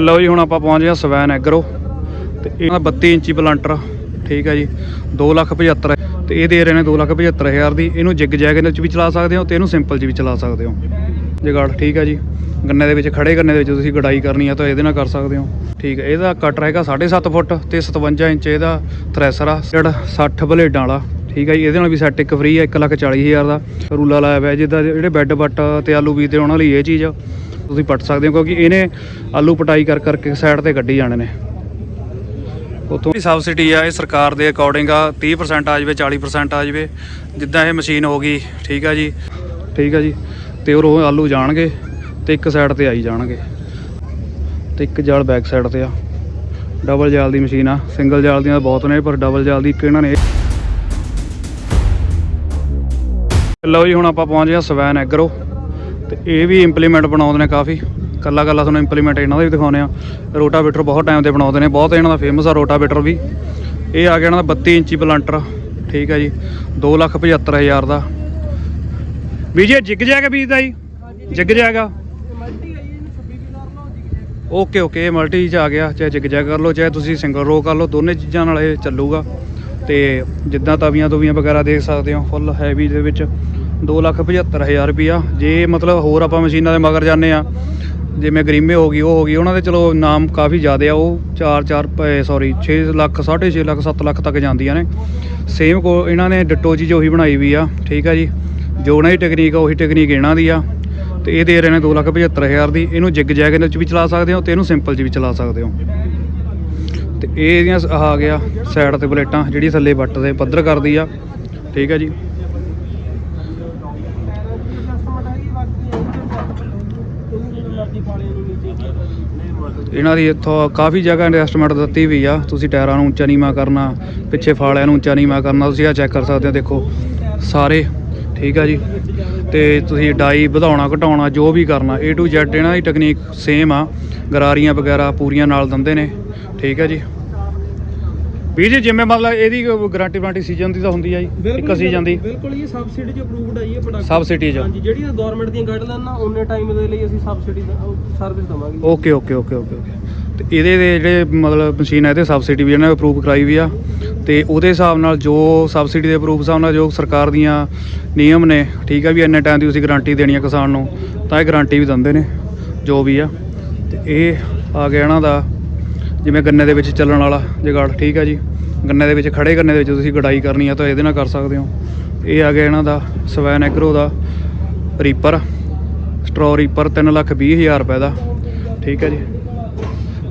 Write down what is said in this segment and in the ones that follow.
ਲਓ ਜੀ ਹੁਣ ਆਪਾਂ ਪਹੁੰਚ ਗਏ ਸਵੈਨ ਐਗਰੋ ਤੇ ਇਹ 32 ਇੰਚੀ ਪਲਾਂਟਰ ਠੀਕ ਹੈ ਜੀ 2,75 ਤੇ ਇਹ ਦੇ ਰਹੇ ਨੇ 2,75,000 ਦੀ ਇਹਨੂੰ ਜਿਗ ਜੈਗ ਦੇ ਵਿੱਚ ਵੀ ਚਲਾ ਸਕਦੇ ਹੋ ਤੇ ਇਹਨੂੰ ਸਿੰਪਲ 'ਚ ਵੀ ਚਲਾ ਸਕਦੇ ਹੋ। ਜਗਾੜ ਠੀਕ ਹੈ ਜੀ ਗੰਨੇ ਦੇ ਵਿੱਚ ਖੜੇ ਗੰਨੇ ਦੇ ਵਿੱਚ ਤੁਸੀਂ ਗੜਾਈ ਕਰਨੀ ਆ ਤਾਂ ਇਹਦੇ ਨਾਲ ਕਰ ਸਕਦੇ ਹੋ। ਠੀਕ ਹੈ ਇਹਦਾ ਕਟਰ ਹੈਗਾ 7.5 ਫੁੱਟ ਤੇ 57 ਇੰਚ ਇਹਦਾ ਥ੍ਰੈਸ਼ਰ ਆ ਜਿਹੜਾ 60 ਬਲੇਡਾਂ ਵਾਲਾ ਠੀਕ ਹੈ ਜੀ ਇਹਦੇ ਨਾਲ ਵੀ ਸੈੱਟ ਇੱਕ ਫ੍ਰੀ ਆ 1,40,000 ਦਾ। ਰੂਲਾ ਲਾਇਆ ਹੋਇਆ ਜਿੱਦਾਂ ਜਿਹੜੇ ਬੈੱਡ ਬੱਟ ਤੇ ਆਲੂ ਬੀਜਦੇ ਉਹਨਾਂ ਲਈ ਇਹ ਚੀਜ਼ ਆ। ਤੁਸੀਂ ਪੱਟ ਸਕਦੇ ਹੋ ਕਿਉਂਕਿ ਇਹਨੇ ਆਲੂ ਪਟਾਈ ਕਰ ਕਰਕੇ ਸਾਈਡ ਤੇ ਕੱਢੀ ਜਾਣੇ ਨੇ। ਉਤੋਂ ਵੀ ਸਬਸਿਡੀ ਆ ਇਹ ਸਰਕਾਰ ਦੇ ਅਕੋਰਡਿੰਗ ਆ 30% ਆ ਜਾਵੇ 40% ਆ ਜਾਵੇ। ਜਿੱਦਾਂ ਇਹ ਮਸ਼ੀਨ ਹੋ ਗਈ ਠੀਕ ਆ ਜੀ? ਠੀਕ ਆ ਜੀ। ਤੇ ਉਹ ਆਲੂ ਜਾਣਗੇ ਤੇ ਇੱਕ ਸਾਈਡ ਤੇ ਆਈ ਜਾਣਗੇ। ਤੇ ਇੱਕ ਜਾਲ ਬੈਕ ਸਾਈਡ ਤੇ ਆ। ਡਬਲ ਜਾਲ ਦੀ ਮਸ਼ੀਨ ਆ ਸਿੰਗਲ ਜਾਲ ਦੀਆਂ ਬਹੁਤ ਨੇ ਪਰ ਡਬਲ ਜਾਲ ਦੀ ਇੱਕ ਇਹਨਾਂ ਨੇ। ਲਓ ਜੀ ਹੁਣ ਆਪਾਂ ਪਹੁੰਚ ਗਏ ਹਾਂ ਸਵੈਨ ਐਗਰੋ। ਤੇ ਇਹ ਵੀ ਇੰਪਲੀਮੈਂਟ ਬਣਾਉਂਦੇ ਨੇ ਕਾਫੀ। ਕੱਲਾ ਕੱਲਾ ਤੁਹਾਨੂੰ ਇੰਪਲੀਮੈਂਟ ਇਹਨਾਂ ਦਾ ਵੀ ਦਿਖਾਉਂਦੇ ਆ ਰੋਟਾਵੇਟਰ ਬਹੁਤ ਟਾਈਮ ਤੇ ਬਣਾਉਂਦੇ ਨੇ। ਬਹੁਤ ਇਹਨਾਂ ਦਾ ਫੇਮਸ ਆ ਰੋਟਾਵੇਟਰ ਵੀ। ਇਹ ਆ ਗਿਆ ਇਹਨਾਂ ਦਾ 32 ਇੰਚੀ ਪਲਾਂਟਰ ਠੀਕ ਆ ਜੀ। 275000 ਦਾ। ਵੀ ਜੀ ਜਿਗ ਜਾਏਗਾ ਬੀਜ ਦਾ ਜੀ? ਜਿਗ ਜਾਏਗਾ? ਓਕੇ ਓਕੇ ਇਹ ਮਲਟੀ ਚ ਆ ਗਿਆ। ਚਾਹੇ ਜਿੱਗ ਜੈਗ ਕਰ ਲਓ, ਚਾਹੇ ਤੁਸੀਂ ਸਿੰਗਲ ਰੋ ਕਰ ਲਓ, ਦੋਨੇ ਚੀਜ਼ਾਂ ਨਾਲ ਇਹ ਚੱਲੂਗਾ। ਤੇ ਜਿੱਦਾਂ ਤਵੀਆਂ ਤਵੀਆਂ ਵਗੈਰਾ ਦੇਖ ਸਕਦੇ ਹੋ ਫੁੱਲ ਹੈਵੀ ਦੇ ਵਿੱਚ। 275000 ਰੁਪਿਆ ਜੇ ਮਤਲਬ ਹੋਰ ਆਪਾਂ ਮਸ਼ੀਨਾਂ ਦੇ ਮਗਰ ਜਾਂਦੇ ਆ ਜਿਵੇਂ ਗਰੀਮੇ ਹੋ ਗਈ, ਉਹ ਹੋ ਗਈ, ਉਹਨਾਂ ਦੇ ਚਲੋ ਨਾਮ ਕਾਫੀ ਜ਼ਿਆਦਾ ਆ, ਉਹ 4 4 ਸੌਰੀ 6 ਲੱਖ 6.5 ਲੱਖ 7 ਲੱਖ ਤੱਕ ਜਾਂਦੀਆਂ ਨੇ। ਸੇਮ ਕੋ, ਇਹਨਾਂ ਨੇ ਡਿਟੋ ਚੀਜ਼ ਉਹੀ ਬਣਾਈ ਵੀ ਆ, ਠੀਕ ਆ ਜੀ? ਜੋ ਉਹਨਾਂ ਦੀ ਟੈਕਨੀਕ ਆ, ਉਹੀ ਟੈਕਨੀਕ ਇਹਨਾਂ ਦੀ ਆ। ਤੇ ਇਹ ਦੇ ਰਹੇ ਨੇ 275000 ਦੀ। ਇਹਨੂੰ ਜਿਗ ਜੈਗ ਦੇ ਵਿੱਚ ਵੀ ਚਲਾ ਸਕਦੇ ਹੋ ਤੇ ਇਹਨੂੰ ਸਿੰਪਲ 'ਚ ਵੀ ਚਲਾ ਸਕਦੇ ਹੋ। ਤੇ ਇਹ ਇਹਦੀਆਂ ਆਹ ਆ ਗਿਆ ਸਾਈਡ ਤੇ ਪਲੇਟਾਂ ਜਿਹੜੀ ਥੱਲੇ ਵੱਟ ਦੇ ਪੱਧਰ ਕਰਦੀ ਆ। ਠੀਕ ਆ ਜੀ? ਇਹਨਾਂ ਦੀ ਇੱਥੋਂ ਕਾਫੀ ਜਗ੍ਹਾ ਇਨਵੈਸਟਮੈਂਟ ਦਿੱਤੀ ਵੀ ਆ। ਤੁਸੀਂ ਟਾਇਰਾਂ ਨੂੰ ਉੱਚਾ ਨੀਵਾਂ ਕਰਨਾ, ਪਿੱਛੇ ਫਾਲਿਆਂ ਨੂੰ ਉੱਚਾ ਨੀਵਾਂ ਕਰਨਾ, ਤੁਸੀਂ ਆ ਚੈੱਕ ਕਰ ਸਕਦੇ ਹੋ, ਦੇਖੋ, ਸਾਰੇ, ਠੀਕ ਆ ਜੀ? ਤੇ ਤੁਸੀਂ ਡਾਈ ਵਧਾਉਣਾ, ਘਟਾਉਣਾ, ਜੋ ਵੀ ਕਰਨਾ, A to Z, ਇਹਨਾਂ ਦੀ ਟੈਕਨੀਕ ਸੇਮ ਆ। ਗਰਾਰੀਆਂ ਵਗੈਰਾ ਪੂਰੀਆਂ ਨਾਲ ਦਿੰਦੇ ਨੇ, ਠੀਕ ਆ ਜੀ? ਵੀ ਜੀ ਜਿਵੇਂ ਮਤਲਬ ਇਹਦੀ ਗਾਰੰਟੀ ਵਾਰੰਟੀ ਸੀਜ਼ਨ ਦੀ ਤਾਂ ਹੁੰਦੀ ਆ ਜੀ ਇੱਕ ਸੀਜ਼ਨ ਦੀ। ਬਿਲਕੁਲ ਇਹ ਸਬਸਿਡੀ ਚ ਅਪਰੂਵਡ ਹੈ ਜੀ ਇਹ ਪ੍ਰੋਡਕਟ ਸਬਸਿਡੀ 'ਚ। ਹਾਂਜੀ ਜਿਹੜੀਆਂ ਗਵਰਨਮੈਂਟ ਦੀਆਂ ਗਾਈਡਲਾਈਨਾਂ ਉਹਨੇ ਟਾਈਮ ਦੇ ਲਈ ਅਸੀਂ ਸਬਸਿਡੀ ਦਾ ਸਰਵਿਸ ਦਵਾਂਗੇ। ਓਕੇ ਓਕੇ ਓਕੇ ਓਕੇ ਤੇ ਇਹਦੇ ਦੇ ਜਿਹੜੇ ਮਤਲਬ ਮਸ਼ੀਨ ਹੈ ਇਹਦੇ ਸਬਸਿਡੀ ਵੀ ਇਹਨਾਂ ਨੇ ਅਪਰੂਵ ਕਰਾਈ ਵੀ ਆ। ਤੇ ਉਹਦੇ ਹਿਸਾਬ ਨਾਲ ਜੋ ਸਬਸਿਡੀ ਦੇ ਅਪਰੂਵ ਹਿਸਾਬ ਨਾਲ ਜੋ ਸਰਕਾਰ ਦੀਆਂ ਨਿਯਮ ਨੇ ਠੀਕ ਆ ਵੀ ਇੰਨੇ ਟਾਈਮ ਦੀ ਤੁਸੀਂ ਗਾਰੰਟੀ ਦੇਣੀ ਆ ਕਿਸਾਨ ਨੂੰ ਤਾਂ ਇਹ ਗਾਰੰਟੀ ਵੀ ਦਿੰਦੇ ਨੇ ਜੋ ਵੀ ਆ। ਤੇ ਇਹ ਆ ਗਿਆ ਇਹਨਾਂ ਦਾ ਜਿਵੇਂ ਗੰਨੇ ਦੇ ਵਿੱਚ ਚੱਲਣ ਵਾਲਾ ਜਗਾੜ ਠੀਕ ਆ ਜੀ? ਗੰਨੇ ਦੇ ਵਿੱਚ ਖੜੇ ਗੰਨੇ ਦੇ ਵਿੱਚ ਤੁਸੀਂ ਗਡਾਈ ਕਰਨੀ ਆ ਤਾਂ ਇਹਦੇ ਨਾਲ ਕਰ ਸਕਦੇ ਹੋ। ਇਹ ਆ ਗਿਆ ਇਹਨਾਂ ਦਾ ਸਵੈਨ ਐਗਰੋ ਦਾ ਰੀਪਰ ਸਟ੍ਰੋ ਰੀਪਰ 320000 ਰੁਪਏ ਦਾ ਠੀਕ ਹੈ ਜੀ?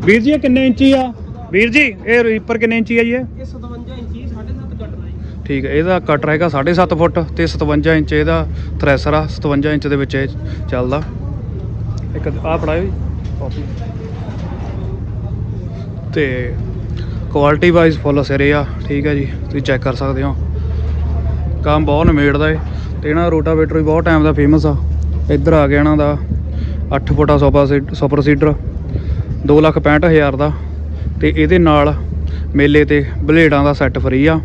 ਵੀਰ ਜੀ ਇਹ ਕਿੰਨੇ ਇੰਚੀ ਆ? ਵੀਰ ਜੀ ਇਹ ਰੀਪਰ ਕਿੰਨੇ ਇੰਚੀ ਆ ਜੀ ਇਹ? ਇਹ 57 ਇੰਚੀ 7.5 ਕੱਟ ਦਾ ਜੀ। ਠੀਕ ਹੈ ਇਹਦਾ ਕਟਰ ਹੈਗਾ 7.5 ਫੁੱਟ ਤੇ 57 ਇੰਚ ਇਹਦਾ ਥ੍ਰੈਸ਼ਰ ਆ 57 ਇੰਚ ਦੇ ਵਿੱਚ ਇਹ ਚੱਲਦਾ। ਇੱਕ ਆ ਫੜਾਇਓ ਜੀ ਕਾਪੀ। ਤੇ ਕੁਆਲਿਟੀ ਵਾਈਜ਼ ਫੁੱਲ ਸਿਰੇ ਆ, ਠੀਕ ਹੈ ਜੀ, ਤੁਸੀਂ ਚੈੱਕ ਕਰ ਸਕਦੇ ਹੋ। ਕੰਮ ਬਹੁਤ ਨਿਮੇੜਦਾ ਏ, ਤੇ ਇਹਨਾਂ ਦਾ ਰੋਟਾਵੇਟਰ ਵੀ ਬਹੁਤ ਟਾਈਮ ਦਾ ਫੇਮਸ ਆ। ਇੱਧਰ ਆ ਗਿਆ ਇਹਨਾਂ ਦਾ 8 ਫੁੱਟਾ ਸੋਪਾ ਸੁਪਰ ਸੀਡਰ 265000 ਦਾ ਤੇ ਇਹਦੇ ਨਾਲ ਮੇਲੇ ਤੇ ਬਲੇਡਾਂ ਦਾ ਸੈੱਟ ਫਰੀ ਆ।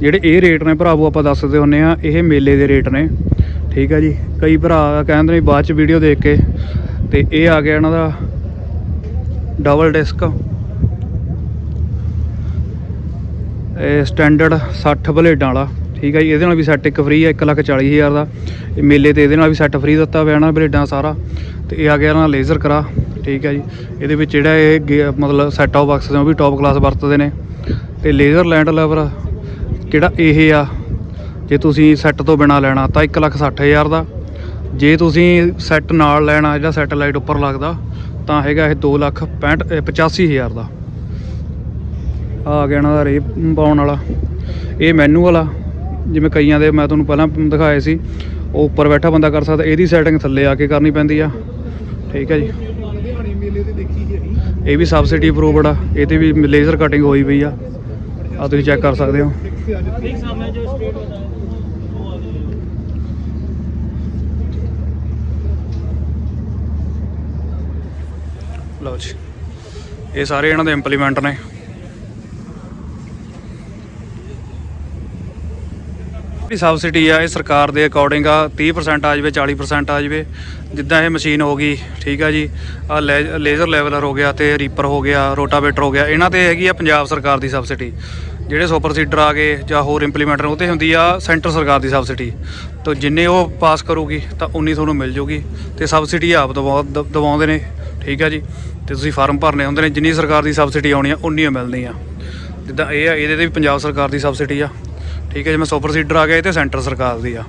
ਜਿਹੜੇ ਇਹ ਰੇਟ ਨੇ ਭਰਾਵੋ, ਆਪਾਂ ਦੱਸਦੇ ਹੁੰਨੇ ਆ ਇਹ ਮੇਲੇ ਦੇ ਰੇਟ ਨੇ। ਠੀਕ ਆ ਜੀ, ਕਈ ਭਰਾ ਕਹਿੰਦੇ ਨੇ ਬਾਅਦ ਚ ਵੀਡੀਓ ਦੇਖ ਕੇ, ਤੇ ਇਹ ਆ ਗਿਆ ਇਹਨਾਂ ਦਾ ਡਬਲ ਡਿਸਕ ਇਹ ਸਟੈਂਡਰਡ 60 ਬਲੇਡਾਂ ਵਾਲਾ ਠੀਕ ਹੈ ਜੀ ਇਹਦੇ ਨਾਲ ਵੀ ਸੈੱਟ ਇੱਕ ਫ੍ਰੀ ਹੈ 140000 ਦਾ। ਇਹ ਮੇਲੇ ਤੇ ਇਹਦੇ ਨਾਲ ਵੀ ਸੈੱਟ ਫ੍ਰੀ ਦਿੱਤਾ ਹੋਇਆ ਨਾ ਬਲੇਡਾਂ ਸਾਰਾ। ਤੇ ਇਹ ਆ ਗਿਆ ਨਾ ਲੇਜ਼ਰ ਕਰਾ ਠੀਕ ਹੈ ਜੀ। ਇਹਦੇ ਵਿੱਚ ਜਿਹੜਾ ਇਹ ਗੇ- ਮਤਲਬ ਸੈਟ ਆਫ ਬਾਕਸ ਨੇ ਉਹ ਵੀ ਟੌਪ ਕਲਾਸ ਵਰਤਦੇ ਨੇ। ਤੇ ਲੇਜ਼ਰ ਲੈਂਡ ਲੈਵਰ ਕਿਹੜਾ ਇਹ ਆ ਜੇ ਤੁਸੀਂ ਸੈੱਟ ਤੋਂ ਬਿਨਾ ਲੈਣਾ ਤਾਂ 160000 ਦਾ। ਜੇ ਤੁਸੀਂ ਸੈੱਟ ਨਾਲ ਲੈਣਾ ਜਿਹੜਾ ਸੈਟਲਾਈਟ ਉੱਪਰ ਲੱਗਦਾ ਤਾਂ ਹੈਗਾ ਇਹ 2,65 85000 ਦਾ। ਆ ਗਿਆ ਇਹਨਾਂ ਦਾ ਰੇ ਪਾਉਣ ਵਾਲਾ। ਇਹ ਮੈਨੂਅਲ ਆ ਜਿਵੇਂ ਕਈਆਂ ਦੇ ਮੈਂ ਤੁਹਾਨੂੰ ਪਹਿਲਾਂ ਦਿਖਾਏ ਸੀ, ਉਹ ਉੱਪਰ ਬੈਠਾ ਬੰਦਾ ਕਰ ਸਕਦਾ, ਇਹਦੀ ਸੈਟਿੰਗ ਥੱਲੇ ਆ ਕੇ ਕਰਨੀ ਪੈਂਦੀ ਆ। ਠੀਕ ਹੈ ਜੀ। ਇਹ ਵੀ ਸਬਸਿਡੀ ਅਪਰੂਵਡ ਆ ਇਹ ਤੇ ਵੀ ਲੇਜ਼ਰ ਕਟਿੰਗ ਹੋਈ ਪਈ ਆ। ਆ ਤੁਸੀਂ ਚੈੱਕ ਕਰ ਸਕਦੇ ਹੋ। ਜੀ। ਇਹ ਸਾਰੇ ਇਹਨਾਂ ਦੇ ਇੰਪਲੀਮੈਂਟ ਨੇ। ਜਿਹੜੀ ਸਬਸਿਡੀ ਆ, ਇਹ ਸਰਕਾਰ ਦੇ ਅਕੋਰਡਿੰਗ ਆ 30% ਆ ਜਾਵੇ 40% ਆ ਜਾਵੇ। ਜਿੱਦਾਂ ਇਹ ਮਸ਼ੀਨ ਹੋ ਗਈ, ਠੀਕ ਆ ਜੀ, ਆ ਲੇਜ਼ਰ ਲੈਵਲਰ ਹੋ ਗਿਆ ਤੇ ਰੀਪਰ ਹੋ ਗਿਆ ਰੋਟਾਵੇਟਰ ਹੋ ਗਿਆ, ਇਹਨਾਂ ਤੇ ਹੈਗੀ ਆ ਪੰਜਾਬ ਸਰਕਾਰ ਦੀ ਸਬਸਿਡੀ। ਜਿਹੜੇ ਸੁਪਰ ਸੀਡਰ ਆ ਗਏ ਜਾਂ ਹੋਰ ਇੰਪਲੀਮੈਂਟਰ ਉਹ ਤੇ ਹੁੰਦੀ ਆ ਸੈਂਟਰ ਸਰਕਾਰ ਦੀ ਸਬਸਿਡੀ। ਤੋਂ ਜਿੰਨੇ ਉਹ ਪਾਸ ਕਰੂਗੀ, ਤਾਂ ਉਨੀ ਤੁਹਾਨੂੰ ਮਿਲ ਜੂਗੀ। ਤੇ ਸਬਸਿਡੀ ਆਪ ਦਵਾ- ਦ- ਦਵਾਉਂਦੇ ਨੇ, ਠੀਕ ਆ ਜੀ। ਤੇ ਤੁਸੀਂ ਫਾਰਮ ਭਰਨੇ ਹੁੰਦੇ ਨੇ, ਜਿੰਨੀ ਸਰਕਾਰ ਦੀ ਸਬਸਿਡੀ ਆਉਣੀ ਆ ਉਨੀ ਓ ਮਿਲਣੀ ਆ ਜਿੱਦਾਂ ਇਹ ਆ, ਇਹਦੇ ਤੇ ਵੀ ਪੰਜਾਬ ਸਰਕਾਰ ਦੀ ਸਬਸਿਡੀ ਆ। ਠੀਕ ਹੈ ਜਿਵੇਂ ਸੁਪਰ ਸੀਡਰ ਆ ਗਿਆ ਇਹ ਤੇ ਸੈਂਟਰ ਸਰਕਾਰ ਦੀ ਆ।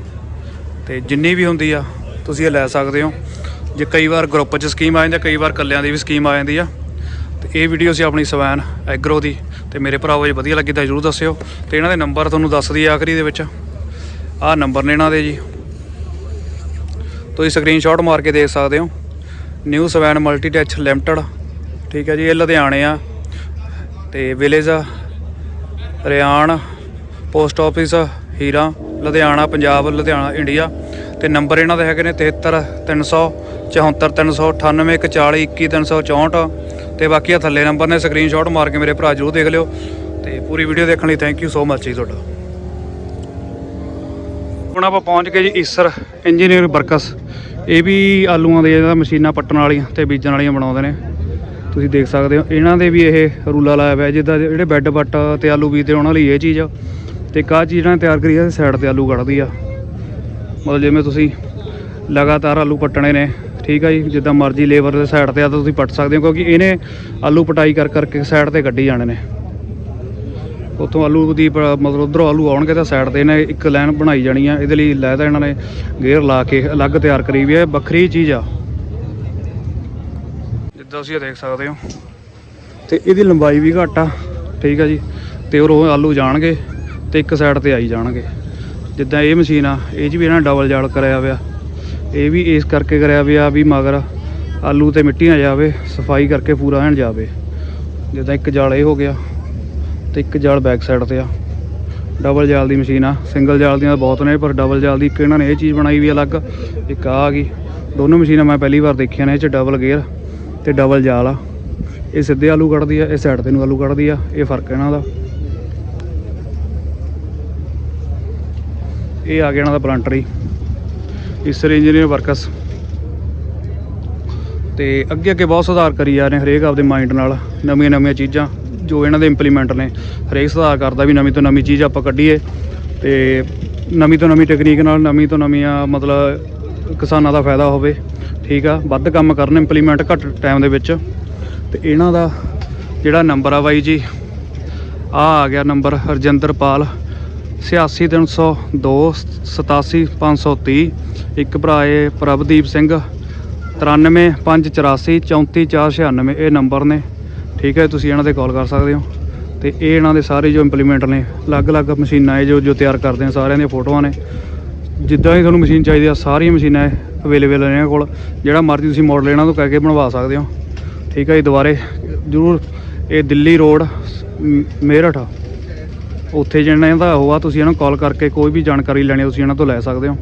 ਤੇ ਜਿੰਨੀ ਵੀ ਹੁੰਦੀ ਆ, ਤੁਸੀਂ ਇਹ ਲੈ ਸਕਦੇ ਹੋ। ਜੇ ਕਈ ਵਾਰ ਗਰੁੱਪ 'ਚ ਸਕੀਮ ਆ ਜਾਂਦੀ ਆ, ਕਈ ਵਾਰ ਇਕੱਲਿਆਂ ਦੀ ਵੀ ਸਕੀਮ ਆ ਜਾਂਦੀ ਆ। ਤੇ ਇਹ ਵੀਡੀਓ ਸੀ ਆਪਣੀ ਸਵੈਨ ਐਗਰੋ ਦੀ ਤੇ ਮੇਰੇ ਭਰਾਵੋ ਜੇ ਵਧੀਆ ਲੱਗੀ ਤਾਂ ਜਰੂਰ ਦੱਸਿਓ। ਤੇ ਇਹਨਾਂ ਦੇ ਨੰਬਰ ਤੁਹਾਨੂੰ ਦੱਸ ਦਈਏ ਆਖਰੀ ਦੇ ਵਿੱਚ। ਆਹ ਨੰਬਰ ਨੇ ਇਹਨਾਂ ਦੇ ਜੀ। ਤੁਸੀਂ ਸਕਰੀਨਸ਼ਾਟ ਮਾਰ ਕੇ ਦੇਖ ਸਕਦੇ ਹੋ। New Swan multi touch limited ਠੀਕ ਹੈ ਜੀ, ਇਹ ਲੁਧਿਆਣੇ ਆ। ਤੇ ਵਿਲੇਜ ਆ Rian post office Hira, Ludhiana, Punjab, Ludhiana, India. ਤੇ ਨੰਬਰ ਇਹਨਾਂ ਦੇ ਹੈਗੇ ਨੇ 73 300 74 398 140 21 364 ਤੇ ਬਾਕੀ ਆ ਥੱਲੇ ਨੰਬਰ ਨੇ ਸਕਰੀਨਸ਼ਾਟ ਮਾਰ ਕੇ ਮੇਰੇ ਭਰਾ ਜਰੂਰ ਦੇਖ ਲਿਓ। ਤੇ ਪੂਰੀ ਵੀਡੀਓ ਦੇਖਣ ਲਈ ਥੈਂਕ ਯੂ ਸੋ ਮੱਚ ਜੀ ਤੁਹਾਡਾ। ਹੁਣ ਆਪਾਂ ਪਹੁੰਚ ਗਏ ਜੀ ਈਸਰ ਇੰਜੀਨੀਅਰ ਵਰਕਸ ਇਹ ਵੀ ਆਲੂਆਂ ਦੇ ਜਿਹੜਾ ਮਸ਼ੀਨਾਂ ਪੱਟਣ ਵਾਲੀਆਂ ਤੇ ਬੀਜਣ ਵਾਲੀਆਂ ਬਣਾਉਂਦੇ ਨੇ। ਤੁਸੀਂ ਦੇਖ ਸਕਦੇ ਹੋ, ਇਹਨਾਂ ਦੇ ਵੀ ਇਹ ਰੂਲਾ ਲਾਇਆ ਹੋਇਆ, ਜਿੱਦਾਂ ਜਿਹੜੇ ਬੈੱਡ ਬੱਟ ਤੇ ਆਲੂ ਬੀਜਦੇ, ਉਹਨਾਂ ਲਈ ਇਹ ਚੀਜ਼ ਆ। ਤੇ ਇੱਕ ਆਹ ਚੀਜ਼ ਇਹਨਾਂ ਨੇ ਤਿਆਰ ਕਰੀ ਆ ਸਾਈਡ ਤੇ ਆਲੂ ਕੱਢਦੀ ਆ। ਮਤਲਬ ਜਿਵੇਂ ਤੁਸੀਂ ਲਗਾਤਾਰ ਆਲੂ ਪੱਟਣੇ ਨੇ, ਠੀਕ ਆ ਜੀ? ਜਿੱਦਾਂ ਮਰਜ਼ੀ ਲੇਬਰ ਦੇ ਸਾਈਡ ਤੇ ਆ ਤਾਂ ਤੁਸੀਂ ਪੱਟ ਸਕਦੇ ਹੋ, ਕਿਉਂਕਿ ਇਹਨੇ ਆਲੂ ਪਟਾਈ ਕਰ ਕਰਕੇ ਸਾਈਡ ਤੇ ਕੱਢੀ ਜਾਣੇ ਨੇ। ਉੱਥੋਂ ਆਲੂ ਦੀ ਪ- ਮਤਲਬ ਉਧਰੋਂ ਆਲੂ ਆਉਣਗੇ ਤਾਂ ਸਾਈਡ ਤੇ ਇਹਨੇ ਇੱਕ ਲਾਈਨ ਬਣਾਈ ਜਾਣੀ ਆ, ਇਹਦੇ ਲਈ ਲੈ ਤਾਂ ਇਹਨਾਂ ਨੇ ਗੇਅਰ ਲਾ ਕੇ ਅਲੱਗ ਤਿਆਰ ਕਰੀ ਵੀ ਹੈ ਇਹ ਵੱਖਰੀ ਚੀਜ਼ ਆ। ਜਿੱਦਾਂ ਤੁਸੀਂ ਇਹ ਦੇਖ ਸਕਦੇ ਹੋ। ਤੇ ਇਹਦੀ ਲੰਬਾਈ ਵੀ ਘੱਟ ਆ, ਠੀਕ ਆ ਜੀ? ਤੇ ਉਹ ਆਲੂ ਜਾਣਗੇ। ਤੇ ਇੱਕ ਸਾਈਡ ਤੇ ਆਈ ਜਾਣਗੇ। ਜਿੱਦਾਂ ਇਹ ਮਸ਼ੀਨ ਆ, ਇਹ 'ਚ ਵੀ ਇਹਨਾਂ ਡਬਲ ਜਾਲ ਕਰਿਆ ਹੋਇਆ ਇਹ ਵੀ ਇਸ ਕਰਕੇ ਕਰਿਆ ਹੋਇਆ ਵੀ ਮਗਰ ਆਲੂ ਤੇ ਮਿੱਟੀ ਨਾ ਜਾਵੇ, ਸਫ਼ਾਈ ਕਰਕੇ ਪੂਰਾ ਐਨ ਜਾਵੇ। ਜਿੱਦਾਂ ਇੱਕ ਜਾਲ ਇਹ ਹੋ ਗਿਆ ਤੇ ਇੱਕ ਜਾਲ ਬੈਕ ਸਾਈਡ ਤੇ ਆ। ਡਬਲ ਜਾਲ ਦੀ ਮਸ਼ੀਨ ਆ ਸਿੰਗਲ ਜਾਲ ਦੀਆਂ ਬਹੁਤ ਨੇ, ਪਰ ਡਬਲ ਜਾਲ ਦੀ ਇੱਕ ਇਹਨਾਂ ਨੇ ਇਹ ਚੀਜ਼ ਬਣਾਈ ਵੀ ਅਲੱਗ, ਇੱਕ ਆ ਗਈ। ਦੋਨੋਂ ਮਸ਼ੀਨਾਂ ਮੈਂ ਪਹਿਲੀ ਵਾਰ ਦੇਖੀਆਂ ਨੇ, ਇਹ ਚ ਡਬਲ ਗੇਅਰ ਤੇ ਡਬਲ ਜਾਲ ਆ। ਇਹ ਸਿੱਧੇ ਆਲੂ ਕੱਢਦੀ ਆ, ਇਹ ਸਾਈਡ ਤੇ ਨੂੰ ਆਲੂ ਕੱਢਦੀ ਆ, ਇਹ ਫ਼ਰਕ ਇਹਨਾਂ ਦਾ। ਇਹ ਆ ਗਿਆ ਇਹਨਾਂ ਦਾ ਪਲਾਂਟਰੀ ਇਸਰ ਇੰਜੀਨੀਅਰ ਵਰਕਸ। ਤੇ ਅੱਗੇ ਅੱਗੇ ਬਹੁਤ ਸੁਧਾਰ ਕਰੀ ਜਾ ਰਹੇ ਹਰੇਕ ਆਪਦੇ ਮਾਈਂਡ ਨਾਲ, ਨਵੀਆਂ ਨਵੀਆਂ ਚੀਜ਼ਾਂ, ਜੋ ਇਹਨਾਂ ਦੇ ਇੰਪਲੀਮੈਂਟ ਨੇ। ਹਰੇਕ ਸੁਧਾਰ ਕਰਦਾ ਵੀ ਨਵੀਂ ਤੋਂ ਨਵੀਂ ਚੀਜ਼ ਆਪਾਂ ਕੱਢੀਏ। ਤੇ ਨਵੀਂ ਤੋਂ ਨਵੀਂ ਟੈਕਨੀਕ ਨਾਲ ਨਵੀਂ ਤੋਂ ਨਵੀਆਂ, ਮਤਲਬ ਕਿਸਾਨਾਂ ਦਾ ਫਾਇਦਾ ਹੋਵੇ। ਠੀਕ ਆ, ਵੱਧ ਕੰਮ ਕਰਨ ਇੰਪਲੀਮੈਂਟ ਘੱਟ ਟਾਈਮ ਦੇ ਵਿੱਚ। ਤੇ ਇਹਨਾਂ ਦਾ ਜਿਹੜਾ ਨੰਬਰ ਆ ਬਾਈ ਜੀ ਆ ਆ ਗਿਆ ਨੰਬਰ ਹਰਜਿੰਦਰ ਪਾਲ 86302 87530 ਇੱਕ ਭਰਾ ਏ ਪ੍ਰਭਦੀਪ ਸਿੰਘ 93584 34496 ਇਹ ਨੰਬਰ ਨੇ। ਠੀਕ ਹੈ, ਤੁਸੀਂ ਇਹਨਾਂ ਤੇ ਕਾਲ ਕਰ ਸਕਦੇ ਹੋ। ਤੇ ਇਹ ਇਹਨਾਂ ਦੇ ਸਾਰੇ ਜੋ ਇੰਪਲੀਮੈਂਟ ਨੇ, ਅਲੱਗ-ਅਲੱਗ ਮਸ਼ੀਨਾਂ ਏ ਜੋ ਜੋ ਤਿਆਰ ਕਰਦੇ ਆ ਸਾਰਿਆਂ ਦੀਆਂ ਫੋਟੋਆਂ ਨੇ। ਜਿੱਦਾਂ ਹੀ ਤੁਹਾਨੂੰ ਮਸ਼ੀਨ ਚਾਹੀਦੀ ਆ, ਸਾਰੀਆਂ ਮਸ਼ੀਨਾਂ ਅਵੇਲੇਬਲ ਨੇ ਇਹਨਾਂ ਕੋਲ। ਜਿਹੜਾ ਮਰਜ਼ੀ ਤੁਸੀਂ ਮਾਡਲ ਇਹਨਾਂ ਤੋਂ ਕਹਿ ਕੇ ਬਣਵਾ ਸਕਦੇ ਹੋ। ਠੀਕ ਹੈ ਜੀ, ਦੁਬਾਰੇ ਜਰੂਰ, ਇਹ ਦਿੱਲੀ ਰੋਡ ਮ- ਮੇਰਠ। ਉੱਥੇ ਜਿਹਨਾਂ ਦਾ ਉਹ ਆ, ਤੁਸੀਂ ਇਹਨਾਂ ਨੂੰ ਕਾਲ ਕਰਕੇ ਕੋਈ ਵੀ ਜਾਣਕਾਰੀ ਲੈਣੀ ਤੁਸੀਂ ਇਹਨਾਂ ਤੋਂ ਲੈ ਸਕਦੇ ਹੋ।